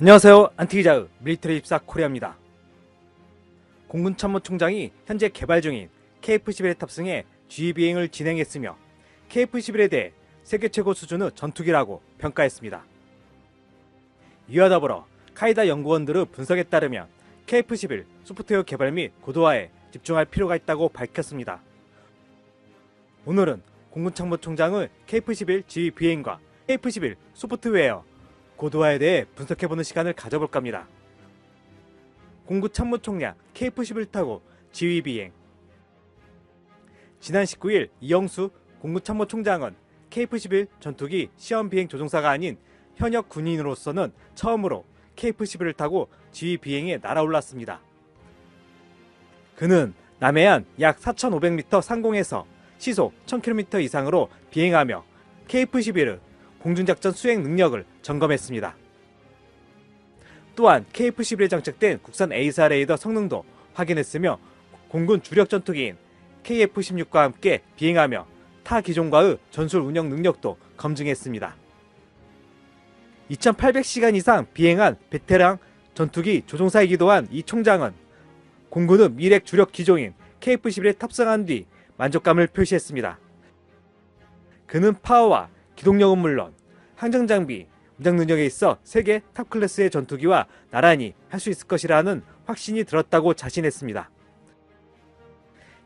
안녕하세요. 안티기자의 밀리터리 입사 코리아입니다. 공군 참모총장이 현재 개발 중인 KF-11에 탑승해 주의 비행을 진행했으며 KF-11에 대해 세계 최고 수준의 전투기라고 평가했습니다. 이와 더불어 카이다 연구원들의 분석에 따르면 KF-11 소프트웨어 개발 및 고도화에 집중할 필요가 있다고 밝혔습니다. 오늘은 공군 참모총장의 KF-11 지휘 비행과 KF-11 소프트웨어 고도화에 대해 분석해보는 시간을 가져볼까 합니다. 공구 참모총장 KF-11 타고 지휘 비행 지난 19일 이영수 공구 참모총장은 KF-11 전투기 시험 비행 조종사가 아닌 현역 군인으로서는 처음으로 KF-11을 타고 지휘 비행에 날아올랐습니다. 그는 남해안 약 4,500m 상공에서 시속 1,000km 이상으로 비행하며 KF-11을 공중작전 수행 능력을 점검했습니다. 또한 KF-11에 장착된 국산 A사 레이더 성능도 확인했으며 공군 주력 전투기인 KF-16과 함께 비행하며 타 기종과의 전술 운영 능력도 검증했습니다. 2800시간 이상 비행한 베테랑 전투기 조종사이기도 한 이 총장은 공군의 미래 주력 기종인 KF-11에 탑승한 뒤 만족감을 표시했습니다. 그는 파워와 기동력은 물론 항정 장비, 무장 능력에 있어 세계 탑 클래스의 전투기와 나란히 할 수 있을 것이라는 확신이 들었다고 자신했습니다.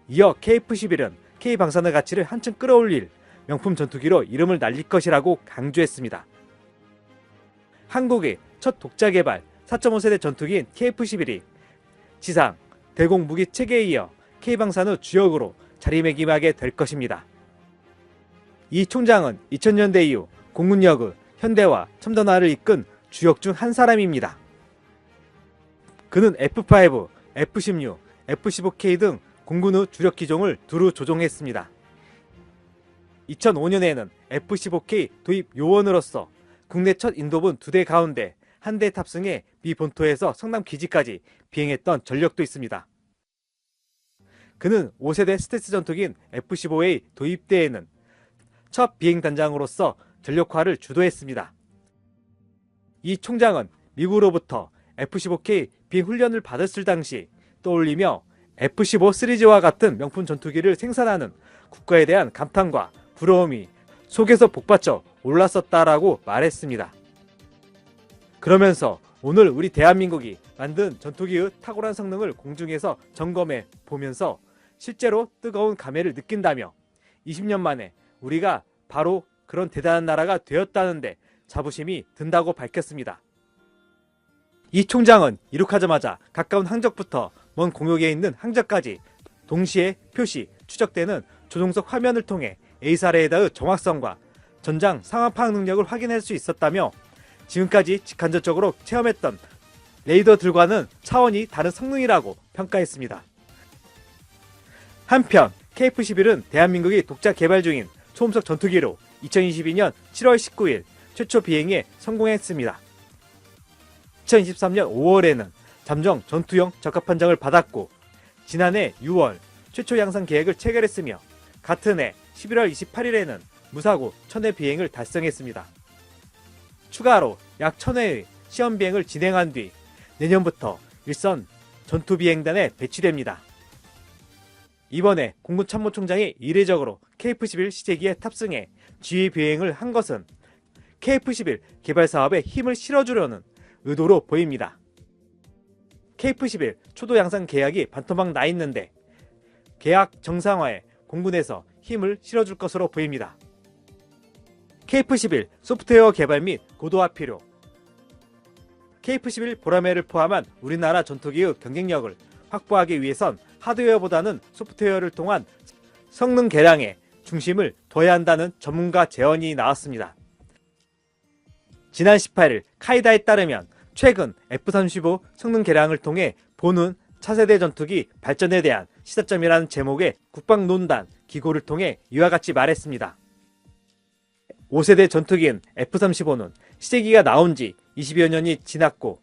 이어 KF-11은 K방산의 가치를 한층 끌어올릴 명품 전투기로 이름을 날릴 것이라고 강조했습니다. 한국의 첫 독자 개발 4.5세대 전투기인 KF-11이 지상, 대공 무기 체계에 이어 K방산의 주역으로 자리매김하게 될 것입니다. 이 총장은 2000년대 이후 공군력의 현대화, 첨단화를 이끈 주역 중 한 사람입니다. 그는 F5, F16, F15K 등 공군의 주력 기종을 두루 조종했습니다. 2005년에는 F15K 도입 요원으로서 국내 첫 인도분 두 대 가운데 한 대 탑승해 미 본토에서 성남 기지까지 비행했던 전력도 있습니다. 그는 5세대 스텔스 전투기인 F-15A 도입 때에는 첫 비행 단장으로서 전력화를 주도했습니다. 이 총장은 미국으로부터 F-15K 비행 훈련을 받았을 당시 떠올리며 F-15 시리즈와 같은 명품 전투기를 생산하는 국가에 대한 감탄과 부러움이 속에서 복받쳐 올랐었다라고 말했습니다. 그러면서 오늘 우리 대한민국이 만든 전투기의 탁월한 성능을 공중에서 점검해 보면서 실제로 뜨거운 감회를 느낀다며 20년 만에 우리가 바로 그런 대단한 나라가 되었다는데 자부심이 든다고 밝혔습니다. 이 총장은 이륙하자마자 가까운 항적부터 먼 공역에 있는 항적까지 동시에 표시, 추적되는 조종석 화면을 통해 A사 레이더의 정확성과 전장 상황 파악 능력을 확인할 수 있었다며 지금까지 직간접적으로 체험했던 레이더들과는 차원이 다른 성능이라고 평가했습니다. 한편 KF-11은 대한민국이 독자 개발 중인 초음속 전투기로 2022년 7월 19일 최초 비행에 성공했습니다. 2023년 5월에는 잠정 전투용 적합 판정을 받았고 지난해 6월 최초 양산 계획을 체결했으며 같은 해 11월 28일에는 무사고 1000회 비행을 달성했습니다. 추가로 약 1000회의 시험 비행을 진행한 뒤 내년부터 일선 전투 비행단에 배치됩니다. 이번에 공군 참모총장이 이례적으로 KF-11 시제기에 탑승해 지휘 비행을 한 것은 KF-11 개발 사업에 힘을 실어주려는 의도로 보입니다. KF-11 초도 양산 계약이 반토막 나 있는데 계약 정상화에 공군에서 힘을 실어줄 것으로 보입니다. KF-11 소프트웨어 개발 및 고도화 필요 KF-11 보라매를 포함한 우리나라 전투기의 경쟁력을 확보하기 위해선 하드웨어보다는 소프트웨어를 통한 성능 개량에 중심을 둬야 한다는 전문가 제언이 나왔습니다. 지난 18일 카이다에 따르면 최근 F-35 성능 개량을 통해 보는 차세대 전투기 발전에 대한 시사점이라는 제목의 국방논단 기고를 통해 이와 같이 말했습니다. 5세대 전투기인 F-35는 시제기가 나온 지 20여 년이 지났고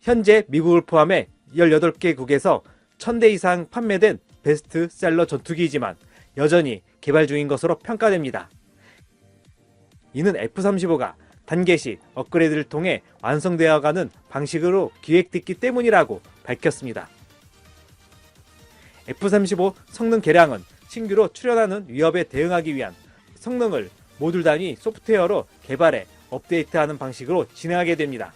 현재 미국을 포함해 18개국에서 1000대 이상 판매된 베스트셀러 전투기이지만 여전히 개발 중인 것으로 평가됩니다. 이는 F-35가 단계식 업그레이드를 통해 완성되어가는 방식으로 기획됐기 때문이라고 밝혔습니다. F-35 성능 개량은 신규로 출현하는 위협에 대응하기 위한 성능을 모듈 단위 소프트웨어로 개발해 업데이트하는 방식으로 진행하게 됩니다.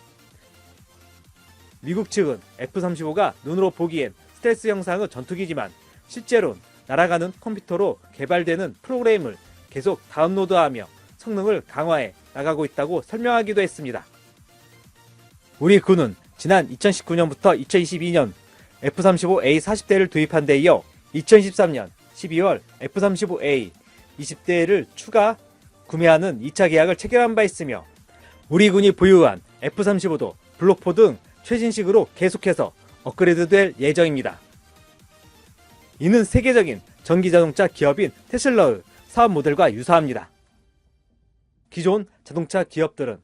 미국 측은 F-35가 눈으로 보기엔 스텔스 형상의 전투기지만 실제로는 날아가는 컴퓨터로 개발되는 프로그램을 계속 다운로드하며 성능을 강화해 나가고 있다고 설명하기도 했습니다. 우리 군은 지난 2019년부터 2022년 F-35A 40대를 도입한 데 이어 2013년 12월 F-35A 20대를 추가 구매하는 2차 계약을 체결한 바 있으며 우리 군이 보유한 F-35도 블록4 등 최신식으로 계속해서 업그레이드될 예정입니다. 이는 세계적인 전기자동차 기업인 테슬라의 사업 모델과 유사합니다. 기존 자동차 기업들은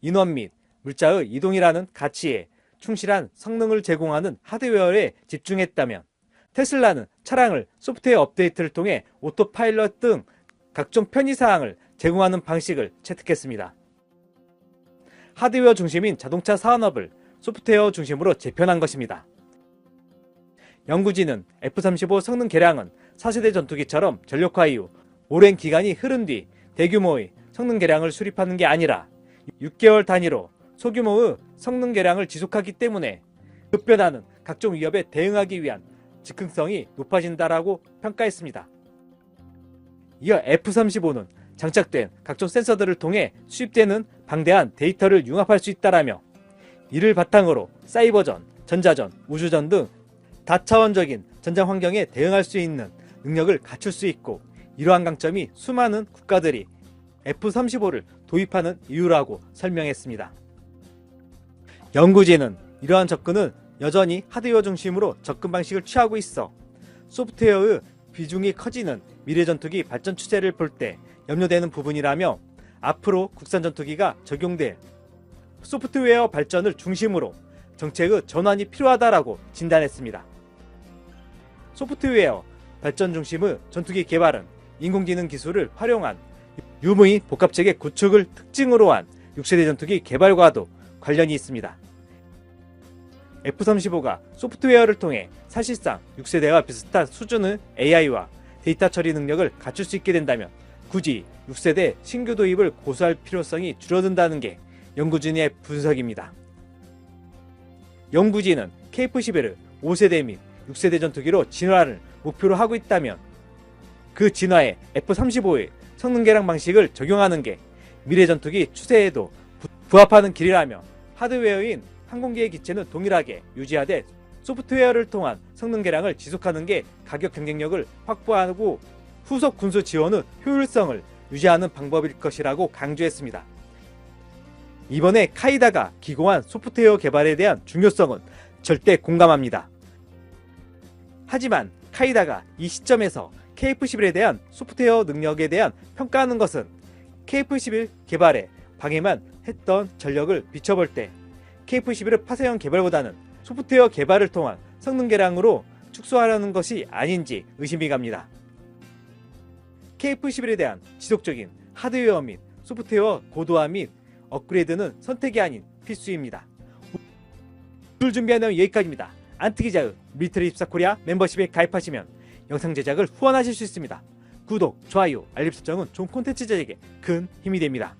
인원 및 물자의 이동이라는 가치에 충실한 성능을 제공하는 하드웨어에 집중했다면 테슬라는 차량을 소프트웨어 업데이트를 통해 오토파일럿 등 각종 편의사항을 제공하는 방식을 채택했습니다. 하드웨어 중심인 자동차 산업을 소프트웨어 중심으로 재편한 것입니다. 연구진은 F-35 성능 개량은 4세대 전투기처럼 전력화 이후 오랜 기간이 흐른 뒤 대규모의 성능 개량을 수립하는 게 아니라 6개월 단위로 소규모의 성능 개량을 지속하기 때문에 급변하는 각종 위협에 대응하기 위한 즉흥성이 높아진다라고 평가했습니다. 이어 F-35는 장착된 각종 센서들을 통해 수입되는 방대한 데이터를 융합할 수 있다라며 이를 바탕으로 사이버전, 전자전, 우주전 등 다차원적인 전장 환경에 대응할 수 있는 능력을 갖출 수 있고 이러한 강점이 수많은 국가들이 F-35를 도입하는 이유라고 설명했습니다. 연구진은 이러한 접근은 여전히 하드웨어 중심으로 접근 방식을 취하고 있어 소프트웨어의 비중이 커지는 미래 전투기 발전 추세를 볼 때 염려되는 부분이라며 앞으로 국산 전투기가 적용될 소프트웨어 발전을 중심으로 정책의 전환이 필요하다라고 진단했습니다. 소프트웨어 발전 중심의 전투기 개발은 인공지능 기술을 활용한 유무의 복합체계 구축을 특징으로 한 6세대 전투기 개발과도 관련이 있습니다. F-35가 소프트웨어를 통해 사실상 6세대와 비슷한 수준의 AI와 데이터 처리 능력을 갖출 수 있게 된다면 굳이 6세대 신규 도입을 고수할 필요성이 줄어든다는 게 연구진의 분석입니다. 연구진은 KF-11을 5세대 및 6세대 전투기로 진화를 목표로 하고 있다면 그 진화에 F-35의 성능 개량 방식을 적용하는 게 미래 전투기 추세에도 부합하는 길이라며 하드웨어인 항공기의 기체는 동일하게 유지하되 소프트웨어를 통한 성능 개량을 지속하는 게 가격 경쟁력을 확보하고 후속 군수 지원의 효율성을 유지하는 방법일 것이라고 강조했습니다. 이번에 카이다가 기고한 소프트웨어 개발에 대한 중요성은 절대 공감합니다. 하지만 카이다가 이 시점에서 KF-11에 대한 소프트웨어 능력에 대한 평가하는 것은 KF-11 개발에 방해만 했던 전력을 비춰볼 때 KF-11의 파쇄형 개발보다는 소프트웨어 개발을 통한 성능 개량으로 축소하려는 것이 아닌지 의심이 갑니다. KF-11에 대한 지속적인 하드웨어 및 소프트웨어 고도화 및 업그레이드는 선택이 아닌 필수입니다. 오늘 준비한 내용 여기까지입니다. 안트기자의 미리터리 24 코리아 멤버십에 가입하시면 영상 제작을 후원하실 수 있습니다. 구독, 좋아요, 알림 설정은 좋은 콘텐츠 제작에 큰 힘이 됩니다.